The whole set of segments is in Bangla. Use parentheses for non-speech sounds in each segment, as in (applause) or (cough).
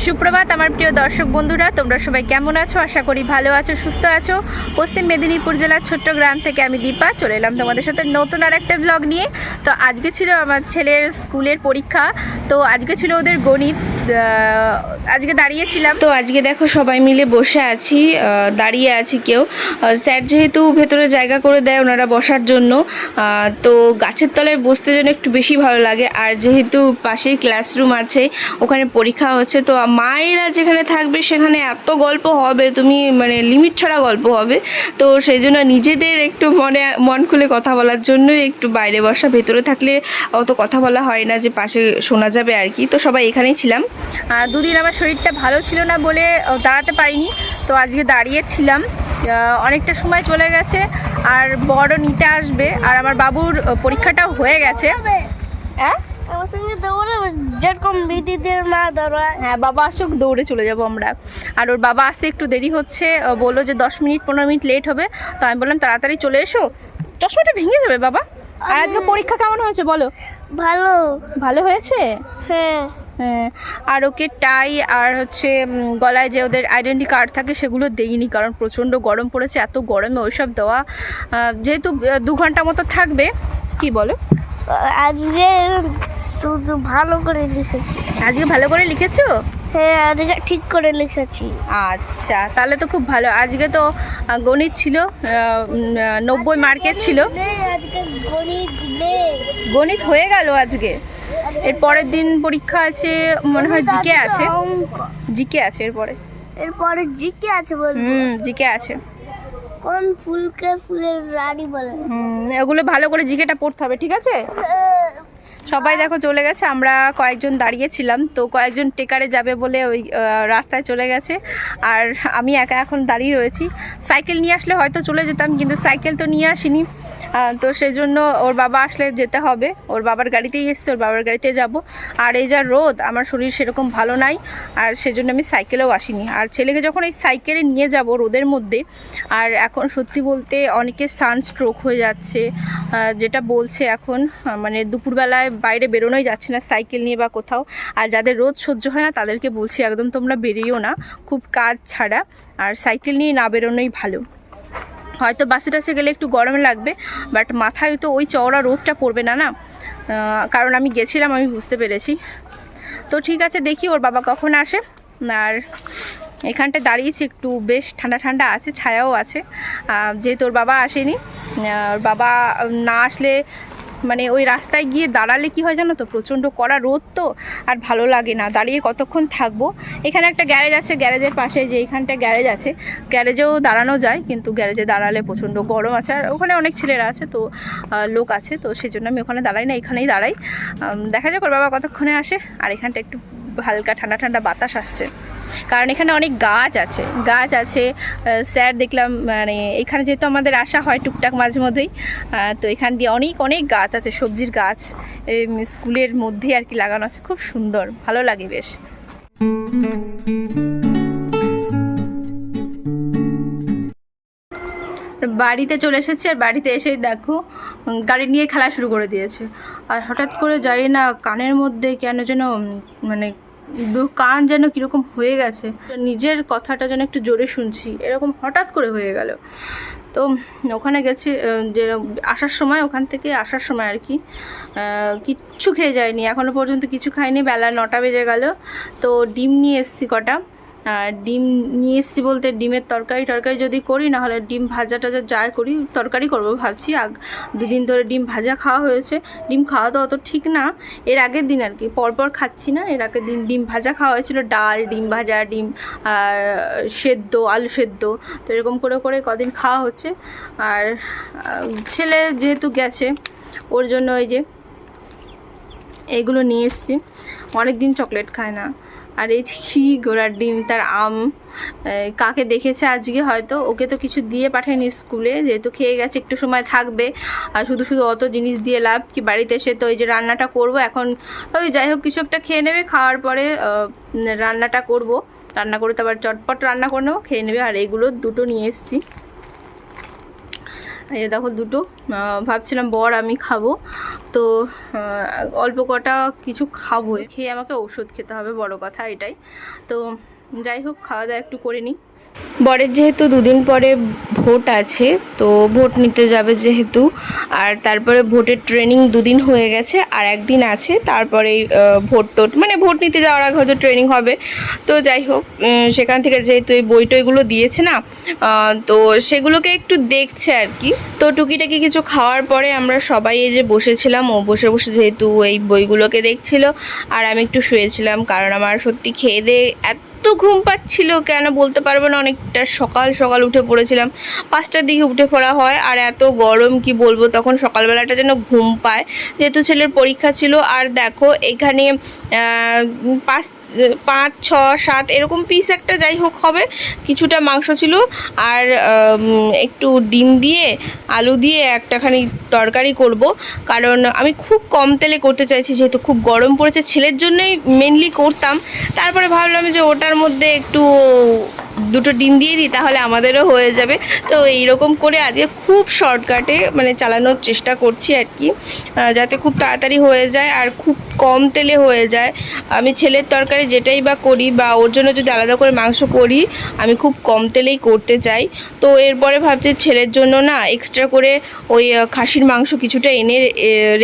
সুপ্রভাত, আমার প্রিয় দর্শক বন্ধুরা, তোমরা সবাই কেমন আছো? আশা করি ভালো আছো, সুস্থ আছো। পশ্চিম মেদিনীপুর জেলার ছোট্ট গ্রাম থেকে আমি দীপা, চলে এলাম তোমাদের সাথে নতুন আর একটা ব্লগ নিয়ে। তো আজকে ছিল আমার ছেলের স্কুলের পরীক্ষা। তো আজকে ছিল ওদের গণিত আজকে দাঁড়িয়েছিলাম তো আজকে দেখো সবাই মিলে বসে আছি দাঁড়িয়ে আছি কেউ। স্যার যেহেতু ভেতরে জায়গা করে দেয় ওনারা বসার জন্য তো গাছের তলায় বসতে জন্য একটু বেশি ভালো লাগে। আর যেহেতু পাশেই ক্লাসরুম আছে, ওখানে পরীক্ষা হচ্ছে, তো মায়েরা যেখানে থাকবে সেখানে এত গল্প হবে, তুমি মানে লিমিট ছাড়া গল্প হবে। তো সেই জন্য নিজেদের একটু মনে, মন খুলে কথা বলার জন্যই একটু বাইরে বসা, ভেতরে থাকলে অত কথা বলা হয় না যে পাশে শোনা যাবে আর কি। তো সবাই এখানেই ছিলাম। আর দুদিন আমার শরীরটা ভালো ছিল না বলে দাঁড়াতে পারিনি। তো আজকে দাঁড়িয়েছিলাম। অনেকটা সময় চলে গেছে আর বড় নিতে আসবে। আর আমার বাবুর পরীক্ষাটাও হয়ে গেছে। হ্যাঁ? আমার সঙ্গে দৌড়াবে যেরকম দিদিদের মা দৌড়ায় হ্যাঁ বাবা আসুক দৌড়ে চলে যাব আমরা। আর ওর বাবা আসতে একটু দেরি হচ্ছে। বলল যে দশ মিনিট পনেরো মিনিট লেট হবে। তো আমি বললাম তাড়াতাড়ি চলে এসো। চশমাটা ভেঙে যাবে বাবা। আর আজকে পরীক্ষা কেমন হয়েছে বলো? ভালো। ভালো হয়েছে? হ্যাঁ। হ্যাঁ। আর ওকে টাই আর হচ্ছে গলায় যে ওদের আইডেন্টি কার্ড থাকে সেগুলো দেইনি কারণ প্রচণ্ড গরম পড়েছে এত গরমে ওইসব দেওয়া যেহেতু দু ঘণ্টা মতো থাকবে। কি বলো? আজকে শুধু ভালো করে লিখেছি। আজকে ভালো করে লিখেছো? হ্যাঁ আজকে ঠিক করে লিখেছি। আচ্ছা তাহলে তো খুব ভালো। আজকে তো গণিত ছিল নব্বই মার্কের ছিল। আজকে গণিত গণিত হয়ে গেল আজকে। এর পরের দিন পরীক্ষা আছে মনে হয় জিকে আছে। জিকে আছে এরপরে। এরপরে জিকে আছে হুম জিকে আছে। কোন ফুলকে ফুলের রানী বলে। হুম ওগুলো ভালো করে জিকেটা পড়তে হবে ঠিক আছে? সবাই দেখো চলে গেছে, আমরা কয়েকজন দাঁড়িয়েছিলাম, তো কয়েকজন টেকারে যাবে বলে ওই রাস্তায় চলে গেছে। আর আমি একা এখন দাঁড়িয়ে রয়েছি। সাইকেল নিয়ে আসলে হয়তো চলে যেতাম, কিন্তু সাইকেল তো নিয়ে আসিনি। তো সেই জন্য ওর বাবা আসলে যেতে হবে। ওর বাবার গাড়িতেই এসছে, ওর বাবার গাড়িতে যাব। আর এই যা রোদ, আমার শরীর সেরকম ভালো নাই, আর সেজন্য আমি সাইকেলেও আসিনি। আর ছেলেকে যখন এই সাইকেলে নিয়ে যাব রোদের মধ্যে, আর এখন সত্যি বলতে অনেকের সানস্ট্রোক হয়ে যাচ্ছে যেটা বলছে এখন মানে দুপুরবেলায় বাইরে বেরোনোই যাচ্ছে না সাইকেল নিয়ে বা কোথাও। আর যাদের রোদ সহ্য হয় না, তাদেরকে বলছি একদম তোমরা বেরিয়েও না, খুব কাজ ছাড়া। আর সাইকেল নিয়ে না বেরোনোই ভালো। হয়তো বাসে টাসে গেলে একটু গরম লাগবে, বাট মাথায় তো ওই চওড়া রোদটা পড়বে না না? কারণ আমি গেছিলাম, আমি বুঝতে পেরেছি। তো ঠিক আছে, দেখি ওর বাবা কখন আসে। আর এখানটা দাঁড়িয়েছি একটু, বেশ ঠান্ডা ঠান্ডা আছে, ছায়াও আছে। যেহেতু ওর বাবা আসেনি ওর বাবা না আসলে মানে ওই রাস্তায় গিয়ে দাঁড়ালে কি হয় জানো তো? প্রচণ্ড কড়া রোদ তো, আর ভালো লাগে না। দাঁড়িয়ে কতক্ষণ থাকব? এখানে একটা গ্যারেজ আছে, গ্যারেজের পাশে যে এখানটা গ্যারেজ আছে। গ্যারেজেও দাঁড়ানো যায়, কিন্তু গ্যারেজে দাঁড়ালে প্রচণ্ড গরম আছে। আর ওখানে অনেক ছেলেরা আছে তো লোক আছে তো সেই জন্য আমি ওখানে দাঁড়াই না, এখানেই দাঁড়াই। দেখা যাক ওর বাবা কতক্ষণে আসে। আর এখানটা একটু হালকা ঠান্ডা ঠান্ডা বাতাস আসছে। কারণ এখানে অনেক গাছ আছে। গাছ আছে স্যার দেখলাম মানে এখানে যেহেতু আমাদের আসা হয় টুকটাক মাঝে মধ্যেই তো এখান দিয়ে অনেক অনেক গাছ আছে, সবজির গাছ স্কুলের মধ্যে আর কি লাগানো আছে। খুব সুন্দর, ভালো লাগে বেশ। বাড়িতে চলে এসেছি আর বাড়িতে এসে দেখো গাড়ি নিয়ে খেলা শুরু করে দিয়েছে। আর হঠাৎ করে যাই না কানের মধ্যে কেন যেন মানে কান যেন কীরকম হয়ে গেছে। নিজের কথাটা যেন একটু জোরে শুনছি, এরকম হঠাৎ করে হয়ে গেল। তো, ওখানে গেছি যে আসার সময়, ওখান থেকে আসার সময় আর কি কিচ্ছু খেয়ে যায়নি। এখনও পর্যন্ত কিছু খাইনি। বেলা নটা বেজে গেল। তো ডিম নিয়ে এসেছি কটা। ডিম নিয়ে এসেছি বলতে ডিমের তরকারি টরকারি যদি করি না হলে ডিম ভাজা টাজা যাই করি, তরকারি করব ভাবছি। আগ, দুদিন ধরে ডিম ভাজা খাওয়া হয়েছে। ডিম খাওয়া তো অত ঠিক না। এর আগের দিন আর কি, পরপর খাচ্ছি না। এর আগের দিন ডিম ভাজা খাওয়া হয়েছিল, ডাল, ডিম ভাজা, ডিম সেদ্ধ, আলু সেদ্ধ। তো এরকম করে করে কদিন খাওয়া হচ্ছে। আর ছেলে যেহেতু গেছে, ওর জন্য ওই যে এগুলো নিয়ে এসেছি। অনেক দিন চকলেট খায় না। আর এই কি ঘোড়ার ডিম, তার আম কাকে দেখেছে আজকে হয়তো, ওকে তো কিছু দিয়ে পাঠায়নি স্কুলে, যেহেতু খেয়ে গেছে, একটু সময় থাকবে। আর শুধু শুধু অত জিনিস দিয়ে লাভ কি, বাড়িতে এসে তো ওই যে রান্নাটা করব, এখন ওই যাই হোক, কিছু একটা খেয়ে নেবে, খাওয়ার পরে রান্নাটা করব। রান্না করে তো আবার চটপট রান্না করে নেব, খেয়ে নেবে, আর এগুলো দুটো নিয়ে এসেছি। এই যে দেখো দুটো ভাবছিলাম বর আমি খাব। তো অল্প কটা কিছু খাব। খেয়ে আমাকে ওষুধ খেতে হবে, বড় কথা এটাই। তো যাই হোক, খাওয়া দাওয়া একটু করে নিই। বরের যেহেতু দুদিন পরে ভোট আছে, তো ভোট নিতে যাবে যেহেতু। আর তারপরে ভোটের ট্রেনিং দুদিন হয়ে গেছে, আর একদিন আছে তারপরে ভোট টোট মানে ভোট নিতে যাওয়ার আগে হয়তো ট্রেনিং হবে। তো যাই হোক সেখান থেকে যেহেতু এই বই টইগুলো দিয়েছে না তো সেগুলোকে একটু দেখছে আর কি। তো টুকিটাকি কিছু খাওয়ার পরে আমরা সবাই এই যে বসেছিলাম, ও বসে বসে যেহেতু এই বইগুলোকে দেখছিল, আর আমি একটু শুয়েছিলাম, কারণ আমার সত্যি খেয়ে দিয়ে এত ঘুম পাচ্ছিল কেন বলতে পারব না, অনেকটা সকাল সকাল উঠে পড়েছিলাম। পাঁচটার দিকে উঠে পড়া হয়, আর এত গরম কি বলব, তখন সকালবেলাটা যেন ঘুম পায়। যেহেতু ছেলের পরীক্ষা ছিল, আর দেখো এখানে পাঁচ পাঁচ, ছ, সাত এরকম পিস একটা যাই হোক হবে। কিছুটা মাংস ছিল আর একটু ডিম দিয়ে, আলু দিয়ে একটাখানি তরকারি করব। কারণ আমি খুব কম তেলে করতে চাইছি, যেহেতু খুব গরম পড়েছে। ছেলের জন্যই মেনলি করতাম। তারপরে ভাবলাম যে ওটার মধ্যে একটু দুটো ডিম দিয়ে দিই, তাহলে আমাদেরও হয়ে যাবে। তো এইরকম করে আজকে খুব শর্টকাটে মানে চালানোর চেষ্টা করছি আর কি। যাতে খুব তাড়াতাড়ি হয়ে যায় আর খুব কম তেলে হয়ে যায়। আমি ছেলের তরকারি যেটাই বা করি বা ওর জন্য যদি আলাদা করে মাংস করি, আমি খুব কম তেলেই করতে চাই। তো এরপরে ভাবছি ছেলের জন্য না এক্সট্রা করে ওই খাসির মাংস কিছুটা এনে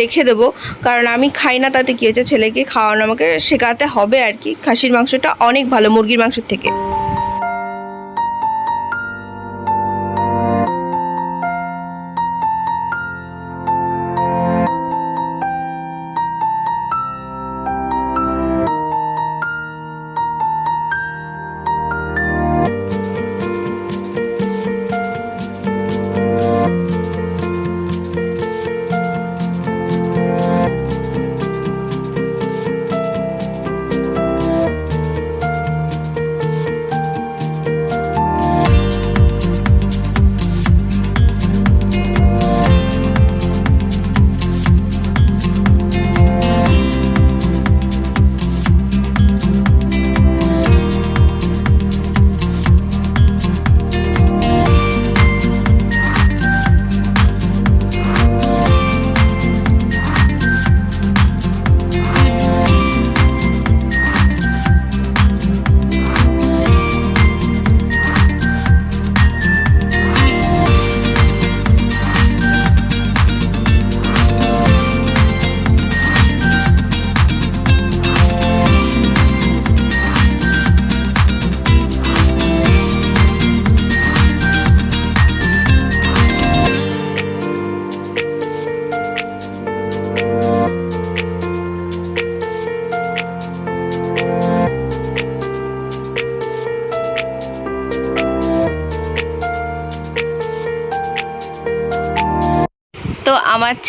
রেখে দেবো। কারণ আমি খাই না, তাতে কী হচ্ছে ছেলেকে খাওয়ানো আমাকে শেখাতে হবে আর কি। খাসির মাংসটা অনেক ভালো মুরগির মাংসের থেকে।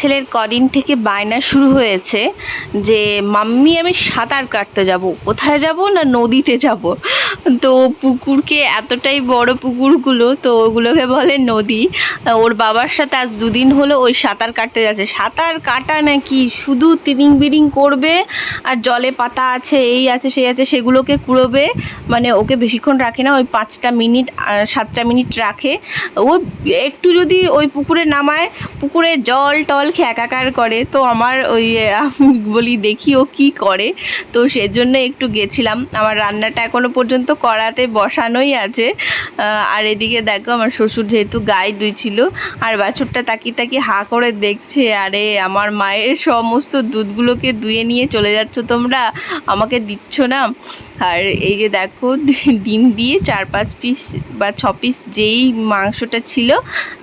ছেলের কদিন থেকে বায়না শুরু হয়েছে যে, মাম্মি, আমি সাঁতার কাটতে যাব। কোথায় যাব না নদীতে যাব? তো পুকুরকে এতটাই বড় পুকুরগুলো, তো ওগুলোকে বলে নদী। ওর বাবার সাথে আজ দুদিন হলো ওই সাঁতার কাটতে যাচ্ছে। সাঁতার কাটা নাকি শুধু তিরিং বিরিং করবে, আর জলে পাতা আছে, এই আছে, সেই আছে, সেগুলোকে কুড়োবে। মানে ওকে বেশিক্ষণ রাখে না, ওই পাঁচটা মিনিট সাতটা মিনিট রাখে। ও একটু যদি ওই পুকুরে নামায়, পুকুরে জল টল খেয়ে একাকার করে, তো আমার ওই বলি দেখি ও কী করে। তো সেজন্য একটু গেছিলাম। আমার রান্নাটা এখনও পর্যন্ত করাতে বসানোই আছে। আর এদিকে দেখো আমার শ্বশুর যেহেতু গায়ে দুই ছিল, আর বাছুরটা তাকিয়ে তাকিয়ে হা করে দেখছে, আরে আমার মায়ের সমস্ত দুধগুলোকে ধুয়ে নিয়ে চলে যাচ্ছ তোমরা? আমাকে দিচ্ছ না? আর এই যে দেখো (laughs) ডিম দিয়ে চার পাঁচ পিস বা ছ পিস যেই মাংসটা ছিল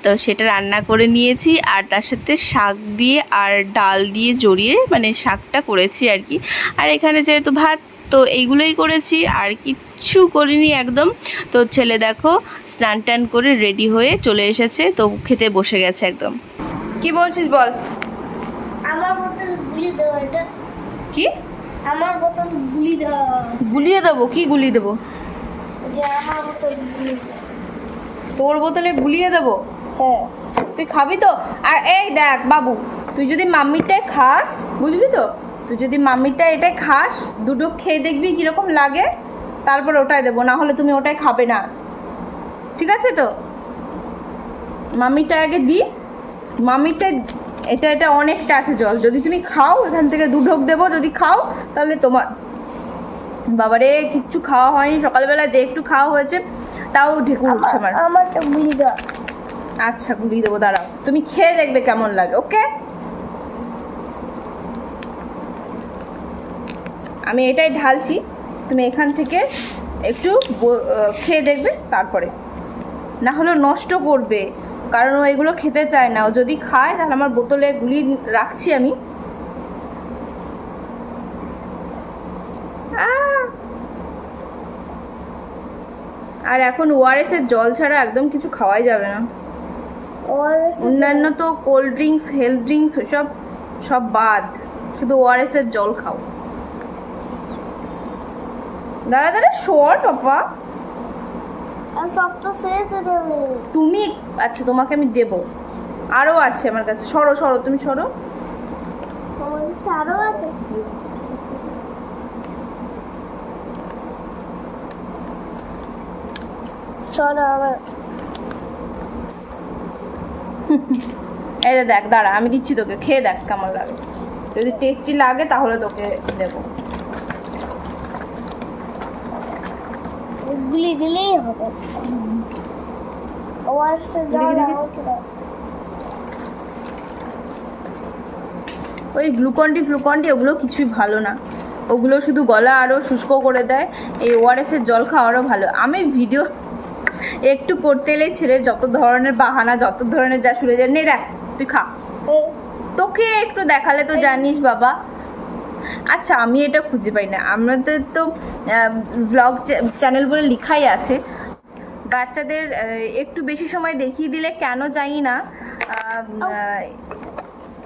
তো সেটা রান্না করে নিয়েছি। আর তার সাথে শাক দিয়ে আর ডাল দিয়ে জড়িয়ে মানে শাকটা করেছি আর কি। আর এখানে যেহেতু ভাত তো এইগুলোই করেছি। আর কিচ্ছু করিনি একদম। তো ছেলে দেখো স্নান টান করে রেডি হয়ে চলে এসেছে তো খেতে বসে গেছে একদম। কি বলছিস বল? আমার গুলি কি? আমার বোতল গুলি দাও। গুলিয়ে দেবো? কি গুলিয়ে দেবো? যে আমার বোতল গুলি তোর বোতলে গুলিয়ে দেবো? হ্যাঁ। তুই খাবি তো? আর এই দেখ বাবু তুই যদি মাম্মিটাই খাস বুঝলি তো? তুই যদি মাম্মিটা এটাই খাস দুটো খেয়ে দেখবি কীরকম লাগে তারপর ওটাই দেবো। না হলে তুমি ওটাই খাবে না। ঠিক আছে তো? মাম্মিটা আগে দি। মামিরটা এটা এটা অনেকটা আছে জল। যদি তুমি খাও এখান থেকে দু ঢোক দেবো যদি খাও তাহলে তোমার বাবারে কিচ্ছু খাওয়া হয়নি। সকালবেলা যে একটু খাওয়া হয়েছে তাও ঢেকুর উঠছে আমার। আমার তো বুঝি দাও আচ্ছা ঘুরিয়ে দেবো দাঁড়াও। তুমি খেয়ে দেখবে কেমন লাগে ওকে? আমি এটাই ঢালছি। তুমি এখান থেকে একটু খেয়ে দেখবে তারপরে। না হলে নষ্ট করবে। কারণ ও এগুলো খেতে চায় না। ও যদি খায় তাহলে আমার বোতলে গুলি রাখছি আমি! আর এখন ওআরএস এর জল ছাড়া একদম কিছু খাওয়াই যাবে না। অন্যান্য তো কোল্ড ড্রিঙ্কস হেলথ ড্রিঙ্কস ওসব সব বাদ। শুধু ওআরএস এর জল খাও। দাঁড়া দাঁড়া শোর পাপা। সব তো শেষ হয়ে যাবে। তুমি আচ্ছা তোমাকে আমি দেব। আরও আছে আমার কাছে। সরো সরো তুমি সরো। তোমার আরও আছে? চলো আবার। এই দেখ দাঁড়া আমি দিচ্ছি তোকে। খেয়ে দেখ কেমন লাগে। যদি টেস্টি লাগে তাহলে তোকে দেবো। গুলি দিলেই হবে। ওই গ্লুকন্ডি ফ্লুকন্ডি ওগুলো কিছুই ভালো না। ওগুলো শুধু গলা আরও শুষ্ক করে দেয়। এই ওআরএসের জল খাওয়ারও ভালো। আমি ভিডিও একটু করতে এলেই ছেলের যত ধরনের বাহানা যত ধরনের যা শুনে যায় নে তুই খা। তোকে একটু দেখালে তো জানিস বাবা। আচ্ছা আমি এটা খুঁজে পাই না। আমাদের তো ব্লগ চ্যানেল বলে লেখাই আছে। বাচ্চাদের একটু বেশি সময় দেখিয়ে দিলে কেন জানি না।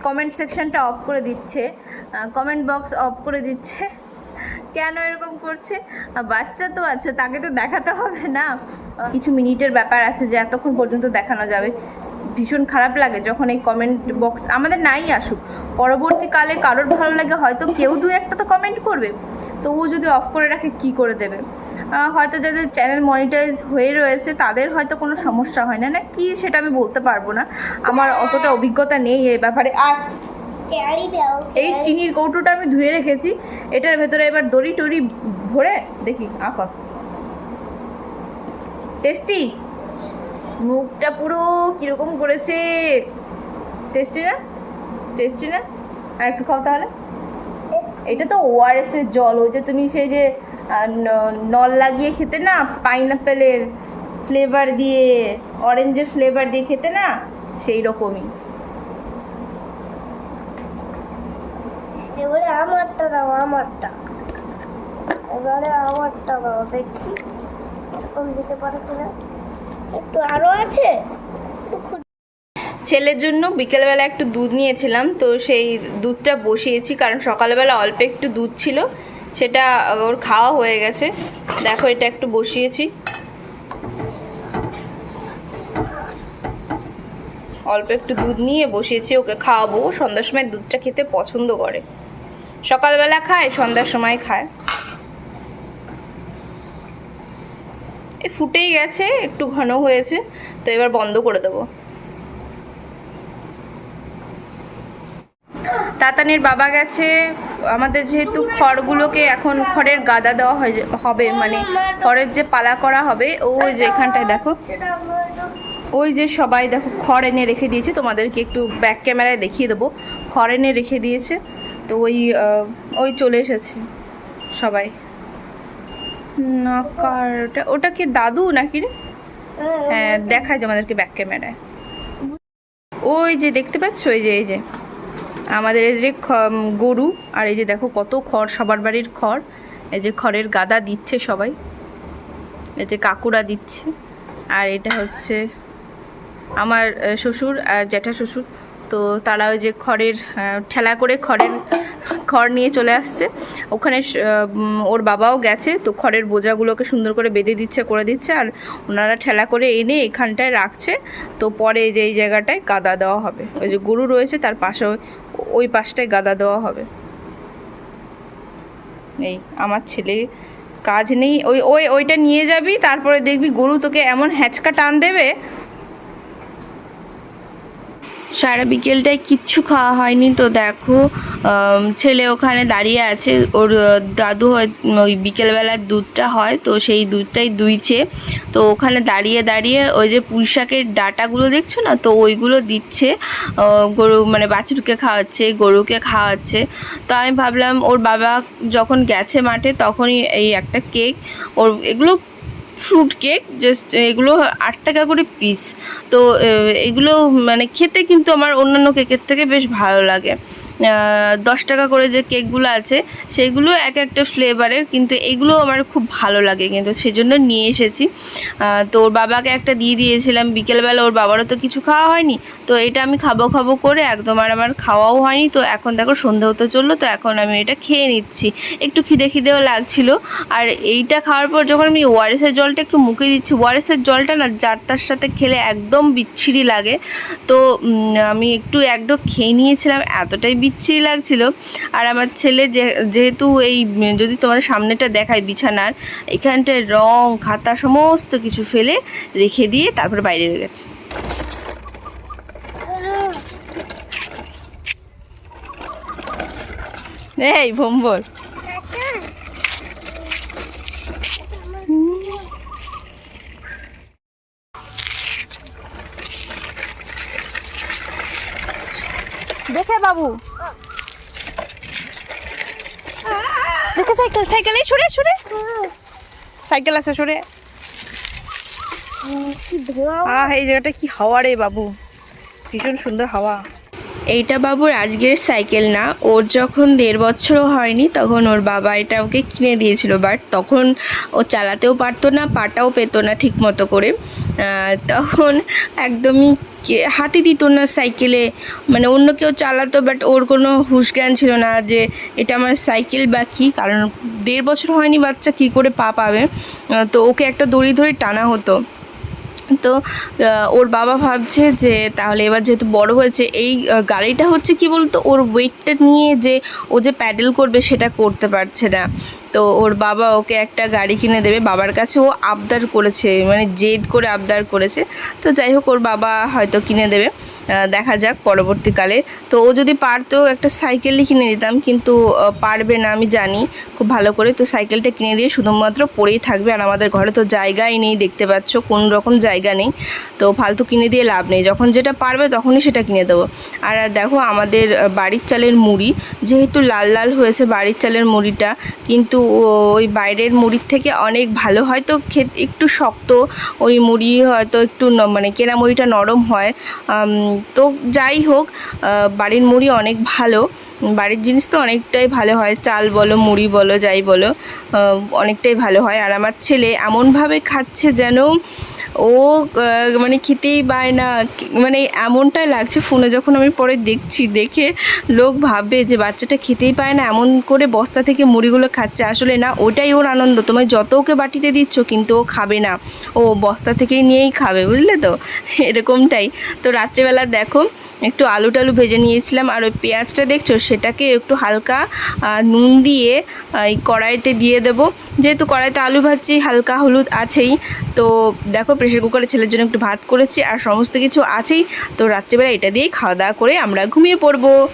কমেন্ট সেকশনটা অফ করে দিচ্ছে। কমেন্ট বক্স অফ করে দিচ্ছে। কেন এরকম করছে? বাচ্চা তো আছে তাকে তো দেখাতে হবে না। কিছু মিনিটের ব্যাপার আছে যে এতক্ষণ পর্যন্ত দেখানো যাবে। ভীষণ খারাপ লাগে যখন এই কমেন্ট বক্স আমাদের নাই আসুক। পরবর্তীকালে কারোর ভালো লাগে হয়তো কেউ দু একটা তো কমেন্ট করবে। তো ও যদি অফ করে রাখে কি করে দেবে? হয়তো যাদের চ্যানেল মনিটাইজ হয়ে রয়েছে তাদের হয়তো কোনো সমস্যা হয় না। না কি সেটা আমি বলতে পারব না। আমার অতটা অভিজ্ঞতা নেই এই ব্যাপারে। আর এই চিনির কৌটোটা আমি ধুয়ে রেখেছি। এটার ভেতরে এবার দড়ি টড়ি ভরে দেখি আঁকা। টেস্টি মুখটা পুরো কীরকম করেছে? টেস্টি না? টেস্টি না? আর একটু খাও তাহলে। এটা তো ওআরএস এর জল, ওই যে তুমি সেই যে নল লাগিয়ে খেতে না পাইনাপেলের ফ্লেভার দিয়ে অরেঞ্জের ফ্লেভার দিয়ে খেতে না সেই রকমই এবারে আমারটা দাও আমারটা। এবারে আমারটা দাও দেখি। এরকম দিতে পারে কিনা একটু আরও আছে? ছেলের জন্য বিকেলবেলা একটু দুধ নিয়েছিলাম, তো সেই দুধটা বসিয়েছি, কারণ সকালবেলা অল্প একটু দুধ ছিল, সেটা ওর খাওয়া হয়ে গেছে। দেখো, এটা একটু বসিয়েছি। অল্প একটু দুধ নিয়ে বসিয়েছি, ওকে খাওয়াবো। সন্ধ্যার সময় দুধটা খেতে পছন্দ করে। সকালবেলা খায়, সন্ধ্যার সময় খায়। এ ফুটেই গেছে, একটু ঘন হয়েছে, তো এবার বন্ধ করে দেবো। তাতানির বাবা গেছে, আমাদের যেহেতু খড়গুলোকে এখন খড়ের গাদা দেওয়া হবে মানে খড়ের যে পালা করা হবে, ওই যে এখানটায় দেখো। ওই যে সবাই দেখো খড় এনে রেখে দিয়েছে, তোমাদেরকে একটু ব্যাক ক্যামেরায় দেখিয়ে দেবো। খড় এনে রেখে দিয়েছে, তো ওই ওই চলে এসেছে সবাই। না কার? ওটা ওটা কি দাদু নাকি রে? হ্যাঁ দেখায় যে আমাদেরকে ব্যাক ক্যামেরায় ওই যে দেখতে পাচ্ছ? ওই যে এই যে। আমাদের এই যে গরু আর এই যে দেখো কত খড় সবার বাড়ির খড়। এই যে খড়ের গাদা দিচ্ছে সবাই। এই যে কাকুরা দিচ্ছে। আর এটা হচ্ছে আমার শ্বশুর আর জ্যাঠা শ্বশুর। তো তারা ওই যে খড়ের ঠেলা করে খড়ের খড় নিয়ে চলে আসছে। ওখানে ওর বাবাও গেছে, তো খড়ের বোঝাগুলোকে সুন্দর করে বেঁধে দিচ্ছে, করে দিচ্ছে, আর ওনারা ঠেলা করে এনে এখানটায় রাখছে। তো পরে যে এই জায়গাটায় গাদা দেওয়া হবে। ওই যে গরু রয়েছে, তার পাশে ওই পাশটায় গাদা দেওয়া হবে। এই আমার ছেলে, কাজ নেই, ওই ওই, ওইটা নিয়ে যাবি, তারপরে দেখবি গরু তোকে এমন হ্যাচকা টান দেবে সারা বিকেলটায় কিচ্ছু খাওয়া হয়নি। তো দেখো ছেলে ওখানে দাঁড়িয়ে আছে। ওর দাদু হয়, ওই বিকেলবেলার দুধটা হয়, তো সেই দুধটাই দুইছে। তো ওখানে দাঁড়িয়ে দাঁড়িয়ে ওই যে পুঁই শাকের ডাটাগুলো দেখছ না? তো ওইগুলো দিচ্ছে। গরু মানে বাছুরকে খাওয়াচ্ছে, গরুকে খাওয়াচ্ছে। তো আমি ভাবলাম, ওর বাবা যখন গেছে মাঠে, তখনই এই একটা কেক। ওর, এগুলো ফ্রুট কেক জাস্ট এগুলো আট টাকা করে পিস তো এগুলো মানে খেতে কিন্তু আমার অন্যান্য কেকের থেকে বেশ ভালো লাগে। দশ টাকা করে যে কেকগুলো আছে, সেগুলো এক একটা ফ্লেভারের কিন্তু এগুলো আমার খুব ভালো লাগে কিন্তু সেজন্য নিয়ে এসেছি। তো ওর বাবাকে একটা দিয়ে দিয়েছিলাম, বিকেলবেলা ওর বাবারও তো কিছু খাওয়া হয়নি, তো এটা আমি খাব খাব করে একদম আর আমার খাওয়াও হয়নি, তো এখন দেখো সন্ধে হতে চলল, তো এখন আমি এটা খেয়ে নিচ্ছি। একটু খিদে খিদেও লাগছিল, আর এইটা খাওয়ার পর যখন আমি ওয়ারেসের জলটা একটু মুখে দিচ্ছি ওয়ারেসের জলটা না যার তার সাথে খেলে একদম বিচ্ছিরি লাগে, তো আমি একটু একডো খেয়ে নিয়েছিলাম, এতটাই বিচ্ছিরি লাগছিল। আর আমার ছেলে যেহেতু এই, যদি তোমাদের সামনেটা দেখায় বিছানার, এখানটায় রং, খাতা সমস্ত কিছু ফেলে রেখে দিয়ে তারপরে বাইরে রয়ে গেছে। এই ভম্বল দেখে বাবু। দেখে সাইকেল সাইকেল, এই সরে সরে। সাইকেল আছে, সরে। এই জায়গাটা কি হাওয়া রে বাবু। ভীষণ সুন্দর হাওয়া। এইটা বাবুর আজকের সাইকেল না। ওর যখন দেড় বছরও হয়নি, তখন ওর বাবা এটা ওকে কিনে দিয়েছিল। বাট তখন ও চালাতেও পারতো না, পাটাও পেতো না ঠিক মতো করে। তখন একদমই হাতে দিত না সাইকেলে। মানে অন্য কেউ চালাতো বাট ওর কোনো হুশ জ্ঞান ছিল না যে এটা আমার সাইকেল বা কী। কারণ দেড় বছর হয়নি বাচ্চা, কি করে পা পাবে? তো ওকে একটা দড়ি ধরে টানা হতো। তো ওর বাবা ভাবছে যে তাহলে এবার যেহেতু বড় হয়েছে, এই গাড়িটা হচ্ছে কি বলতো, ওর ওয়েটটা নিয়ে যে ও যে প্যাডেল করবে সেটা করতে পারছে না। তো ওর বাবা ওকে একটা গাড়ি কিনে দেবে, বাবার কাছে ও আবদার করেছে মানে জেদ করে আবদার করেছে। তো যাই হোক, ওর বাবা হয়তো কিনে দেবে। দেখা যাক পরবর্তীকালে। তো ও যদি পারতো একটা সাইকেলই কিনে দিতাম, কিন্তু পারবে না, আমি জানি। খুব ভালো করে তো সাইকেলটা কিনে দিয়ে শুধুমাত্র পড়েই থাকবে, আর আমাদের ঘরে তো জায়গাই নেই, দেখতে পাচ্ছ, কোন রকম জায়গা নেই। তো ফালতু কিনে দিয়ে লাভ নেই। যখন যেটা পারবে তখনই সেটা কিনে দেবো। আর দেখো, আমাদের বাড়ির চালের মুড়ি, যেহেতু লাল লাল হয়েছে বাড়ির চালের মুড়িটা, কিন্তু ওই বাইরের মুড়ির থেকে অনেক ভালো হয়তো খেতে, একটু শক্ত ওই মুড়ি হয়তো একটু মানে কেনা মুড়িটা নরম হয়। তো যাই হোক বাড়ির মুড়ি অনেক ভালো। বাড়ির জিনিস তো অনেকটাই ভালো হয়, চাল বলো, মুড়ি বলো, যাই বলো অনেকটাই ভালো হয়। আর আমার ছেলে এমনভাবে খাচ্ছে যেন ও মানে খেতেই পায় না। মানে এমনটাই লাগছে ফোনে যখন আমি পরে দেখছি, দেখে লোক ভাববে যে বাচ্চাটা খেতেই পায় না, এমন করে বস্তা থেকে মুড়িগুলো খাচ্ছে। আসলে না, ওটাই ওর আনন্দ। তোমায় যত ওকে বাটিতে দিচ্ছ, কিন্তু ও খাবে না। ও বস্তা থেকেই নিয়েই খাবে, বুঝলে তো? এরকমটাই। তো রাত্রেবেলা দেখো একটু আলু টালু ভেজে নিয়েছিলাম। আর ওই পেঁয়াজটা দেখছ? সেটাকে একটু হালকা নুন দিয়ে এই কড়াইতে দিয়ে দেব। যেহেতু কড়াইতে আলু ভাজছি, হালকা হলুদ আছেই। তো দেখো প্রেশার কুকারে ছেলের জন্য একটু ভাত করেছি। আর সমস্ত কিছু আছেই। তো রাত্রিবেলা এটা দিয়েই খাওয়া দাওয়া করে আমরা ঘুমিয়ে পড়ব।